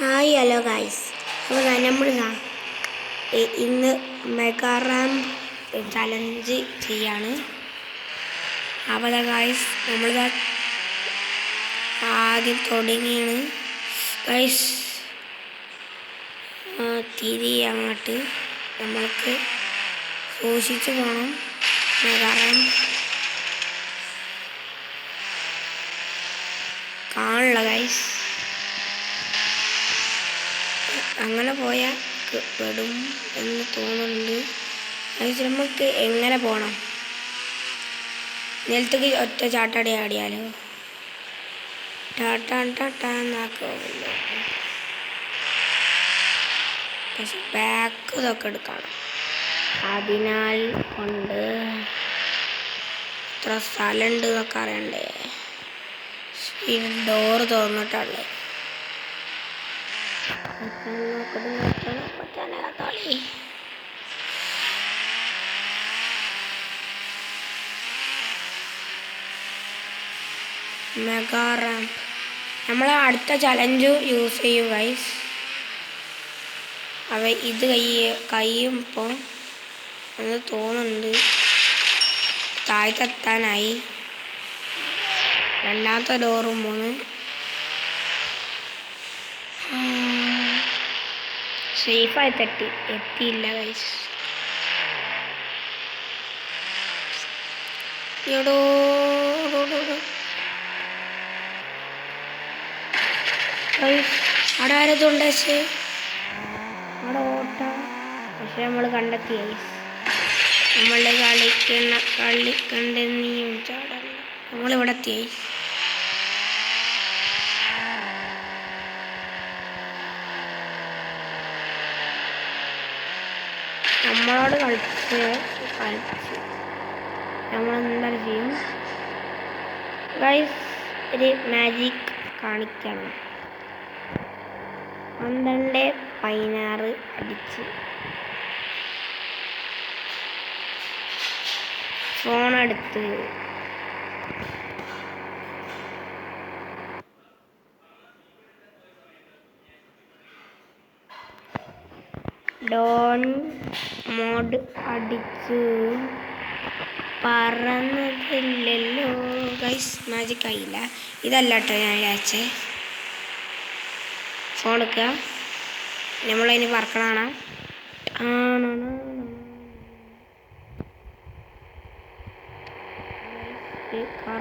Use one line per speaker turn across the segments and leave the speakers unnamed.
Hi hello guys അപ്പോൾ നമ്മൾ ഇന്ന് മെഗാറാം ചലഞ്ച് ചെയ്യാണ്. അപ്പോൾ ഗായ്സ് നമ്മൾ ആദ്യം തുടങ്ങിയാണ്. ഗൈസ് തിരി അങ്ങോട്ട് നമ്മൾക്ക് സൂക്ഷിച്ച് പോകണം മെഗാറാം കാണില്ല ഗൈസ് അങ്ങനെ പോയാൽ പെടും എന്ന് തോന്നുന്നുണ്ട്. അത് നമുക്ക് എങ്ങനെ പോകണം നിലത്തേക്ക് ഒറ്റ ചാട്ടാടി ആടിയാലോ? ടാട്ടാ ടാട്ടാന്നാക്കുമല്ലോ പക്ഷെ ബാക്ക് ഇതൊക്കെ എടുക്കണം. അതിനാൽ കൊണ്ട് എത്ര സ്ഥലമുണ്ട് എന്നൊക്കെ അറിയണ്ടേ? ഡോറ് തുറന്നിട്ടുള്ളത് മെഗാ നമ്മൾ അടുത്ത ചലഞ്ച് യൂസ് ചെയ്യും ഗൈസ് അവ ഇത് കൈ കൈയും ഇപ്പോൾ എന്ന് തോന്നുന്നുണ്ട്. താഴ്ത്തെത്താനായി. രണ്ടാമത്തെ ഡോറും മൂന്ന്. സേഫായി തട്ടി. എത്തിയില്ല ആരതുണ്ട് പക്ഷേ. നമ്മൾ കണ്ടെത്തി നമ്മളുടെ നമ്മൾ കളിക്കണ കളിക്കണ്ടെന്നിയും ചാടല്ല. നമ്മളിവിടെ എത്തി നമ്മളോട് കളിച്ച് കളിച്ച്. നമ്മളെന്താണ് ചെയ്യും ഗൈസ് ഒരു മാജിക് കാണിക്കണം. പന്ത്രണ്ട് പതിനാറ് അടിച്ച്. ഫോണെടുത്ത് ഡോൺ മോഡ് അടിച്ചു. പറന്നതില്ലല്ലോ ഗൈസ് മാജിക് ആയില്ല. ഇതല്ല കേട്ടോ ഞാൻ വിചാരിച്ചേ. ഫോൺ എടുക്കുക നമ്മളതിന് പറക്കണാണ് ആണോ കാർ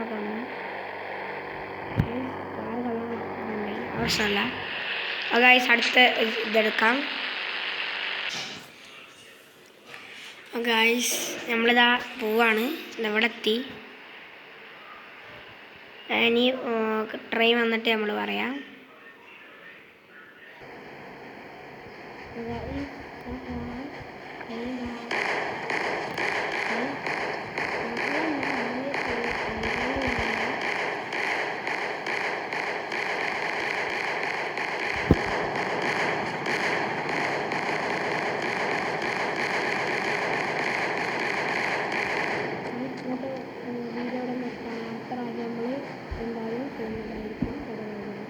ആവശ്യമല്ല. ഗൈസ് അടുത്ത ഇതെടുക്കാം ഗായ്സ് നമ്മളിതാ പോവാണ് ഇതവിടെ എത്തി ഇനി ട്രെയിൻ വന്നിട്ട് നമ്മൾ പറയാം Thank you.